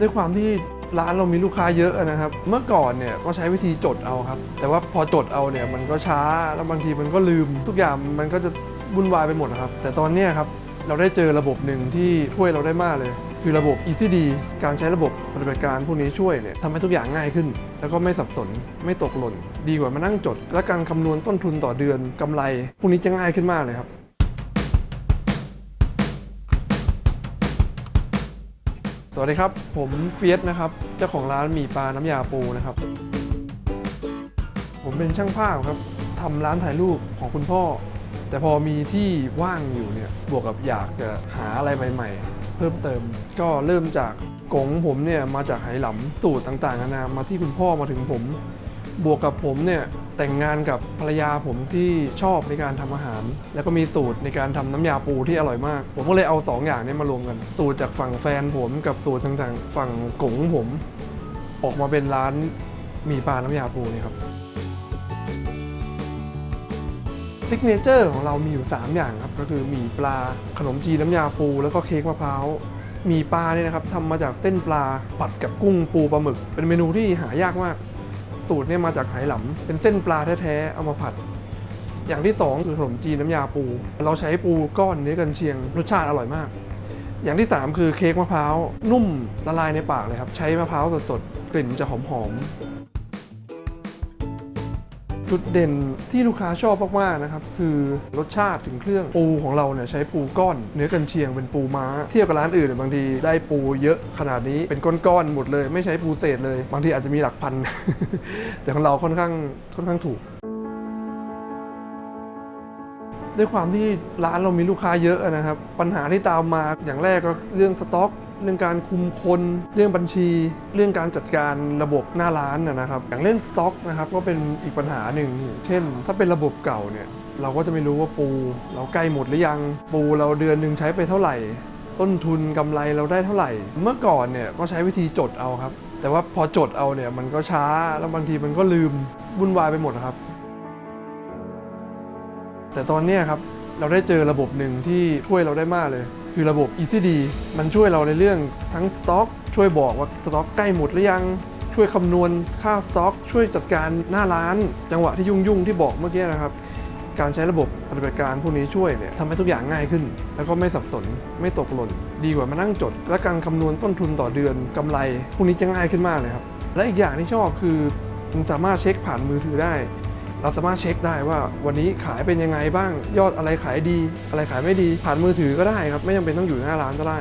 ด้วยความที่ร้านเรามีลูกค้าเยอะนะครับ เมื่อก่อนเนี่ยก็ใช้วิธีจดเอาครับ แต่ว่าพอจดเอาเนี่ยมันก็ช้าแล้วบางทีมันก็ลืม ทุกอย่างมันก็จะวุ่นวายไปหมดนะครับ แต่ตอนนี้ครับเราได้เจอระบบหนึ่งที่ช่วยเราได้มากเลย คือระบบ ECD การใช้ระบบปฏิบัติการพวกนี้ช่วยเนี่ยทำให้ทุกอย่างง่ายขึ้น แล้วก็ไม่สับสนไม่ตกหล่น ดีกว่ามานั่งจด และการคำนวณต้นทุนต่อเดือนกำไรพวกนี้จะง่ายขึ้นมากเลยครับ สวัสดีครับ ผมเฟียสนะครับ เจ้าของร้านหมีปลาน้ำยาปูนะครับ ผมเป็นช่างภาพครับทำร้านถ่ายรูปของคุณพ่อ แต่พอมีที่ว่างอยู่เนี่ยบวกกับอยากจะหาอะไรใหม่ ๆ เพิ่มเติม ก็เริ่มจากกงผมเนี่ยมาจากไหหลำสูตรต่างๆนานามาที่คุณพ่อมาถึงผม บวกกับผมเนี่ยแต่งงานกับภรรยาผมที่ชอบในการทำอาหาร แล้วก็มีสูตรในการทำน้ำยาปูที่อร่อยมาก ผมก็เลยเอาสองอย่างเนี้มารวมกัน สูตรจากฝั่งแฟนผมกับสูตรทางจากฝั่งกงผม ออกมาเป็นร้านหมีปลาน้ำยาปูนี่ครับ ซิกเนเจอร์ของเรามีอยู่ 3 อย่างครับ ก็คือหมี่ปลาขนมจีนน้ำยาปูแล้วก็เค้กมะพร้าวหมี่ปลาเนี่ยนะครับทำมาจากเส้นปลาผัดกับกุ้งปูปลาหมึก เป็นเมนูที่หายากมาก สูตรเนี่ยมาจากไหหลำเป็นเส้นปลาแท้ๆเอามาผัด อย่างที่สองคือขนมจีนน้ำยาปู เราใช้ปูก้อนเนื้อกันเชียงรสชาติอร่อยมาก อย่างที่สามคือเค้กมะพร้าวนุ่มละลายในปากเลยครับ ใช้มะพร้าวสดๆกลิ่นจะหอมๆ จุดเด่นที่ลูกค้าชอบมากๆนะครับคือรสชาติถึงเครื่องปูของเราเนี่ยใช้ปูก้อน เนื้อกันเชียงเป็นปูม้า เทียบกับร้านอื่นเนี่ยบางทีได้ปูเยอะขนาดนี้เป็นก้อนๆหมดเลย ไม่ใช้ปูเศษเลย บางทีอาจจะมีหลักพัน แต่ของเราค่อนข้างค่อนข้างถูกด้วยความที่ร้านเรามีลูกค้าเยอะนะครับ ปัญหาที่ตามมาอย่างแรกก็เรื่องสต็อก เรื่องการคุมคนเรื่องบัญชี เรื่องการจัดการระบบหน้าร้านนะครับอย่างเรื่องสต็อกนะครับก็เป็นอีกปัญหาหนึ่งเช่น ถ้าเป็นระบบเก่าเนี่ยเราก็จะไม่รู้ว่าปู เราใกล้หมดหรือยังปูเราเดือนหนึ่งใช้ไปเท่าไหร่ ต้นทุนกำไรเราได้เท่าไหร่ เมื่อก่อนเนี่ยก็ใช้วิธีจดเอาครับ แต่ว่าพอจดเอาเนี่ยมันก็ช้าแล้วบางทีมันก็ลืมวุ่นวายไปหมดครับ แต่ตอนนี้ครับเราได้เจอระบบหนึ่งที่ช่วยเราได้มากเลย คือระบบ ECD มันช่วยเราในเรื่องทั้งสต็อก ช่วยบอกว่าสต็อกใกล้หมดหรือยัง ช่วยคำนวณค่าสต็อก ช่วยจัดการหน้าร้าน จังหวะที่ยุ่งๆที่บอกเมื่อกี้นะครับ การใช้ระบบปฏิบัติการพวกนี้ช่วยเนี่ยทำให้ทุกอย่างง่ายขึ้น แล้วก็ไม่สับสนไม่ตกหล่น ดีกว่ามานั่งจด และการคำนวณต้นทุนต่อเดือนกำไรพวกนี้จะง่ายขึ้นมากเลยครับและอีกอย่างที่ชอบคือมันสามารถเช็คผ่านมือถือได้ เราสามารถเช็คได้ว่าวันนี้ขายเป็นยังไงบ้างยอดอะไรขายดี อะไรขายไม่ดี ผ่านมือถือก็ได้ครับไม่จำเป็นต้องอยู่หน้าร้านก็ได้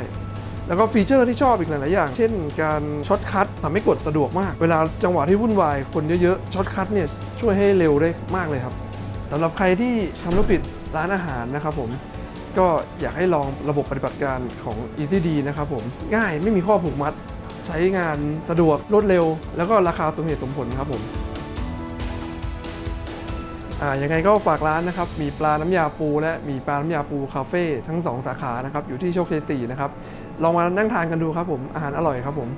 แล้วก็ฟีเจอร์ที่ชอบอีกหลาย ๆ อย่าง เช่น การช็อตคัททำให้กดสะดวกมาก เวลาจังหวะที่วุ่นวายคนเยอะ ๆ ช็อตคัทเนี่ยช่วยให้เร็วได้มากเลยครับสำหรับใครที่ทำธุรกิจร้านอาหารนะครับผมก็อยากให้ลองระบบปฏิบัติการของ ECD นะครับผมง่ายไม่มีข้อผูกมัด ใช้งานสะดวกรวดเร็ว แล้วก็ราคาสมเหตุสมผลครับผม อ่ายังไงก็ฝากร้านนะครับ มีปลาน้ำยาปูและมีปลาน้ำยาปูคาเฟ่ทั้ง 2 สาขานะครับ อยู่ที่โชคชัย4นะครับ ลองมานั่งทานกันดูครับผม อาหารอร่อยครับผม